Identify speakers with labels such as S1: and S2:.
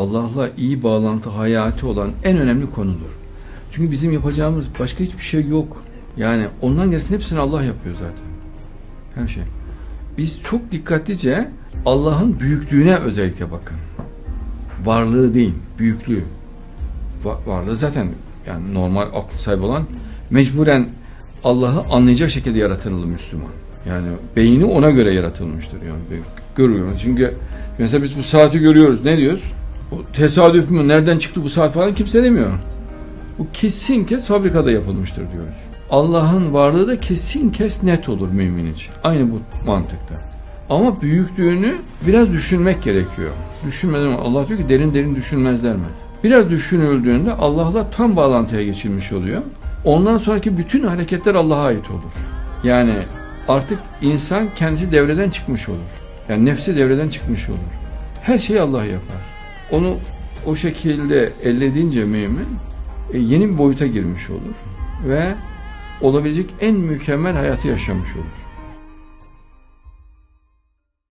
S1: Allah'la iyi bağlantı hayatı olan en önemli konudur. Çünkü bizim yapacağımız başka hiçbir şey yok. Yani ondan gelsin hepsini Allah yapıyor zaten. Her şey. Biz çok dikkatlice Allah'ın büyüklüğüne özellikle bakın. Varlığı değil, büyüklüğü. Va- varlığı zaten yani normal aklı sahibi olan mecburen Allah'ı anlayacak şekilde yaratılır Müslüman. Yani beyni ona göre yaratılmıştır yani. Görüyoruz. Çünkü mesela biz bu saati görüyoruz. Ne diyoruz? O tesadüf mü? Nereden çıktı bu saat falan kimse demiyor. Bu kesin kes fabrikada yapılmıştır diyoruz. Allah'ın varlığı da kesin kes net olur mümin için. Aynı bu mantıkta. Ama büyüklüğünü biraz düşünmek gerekiyor. Düşünmeden Allah diyor ki derin derin düşünmezler mi? Biraz düşünüldüğünde Allah'la tam bağlantıya geçilmiş oluyor. Ondan sonraki bütün hareketler Allah'a ait olur. Yani artık insan kendisi devreden çıkmış olur. Yani nefsi devreden çıkmış olur. Her şeyi Allah yapar. Onu o şekilde elde edince mümin e, yeni bir boyuta girmiş olur ve olabilecek en mükemmel hayatı yaşamış olur.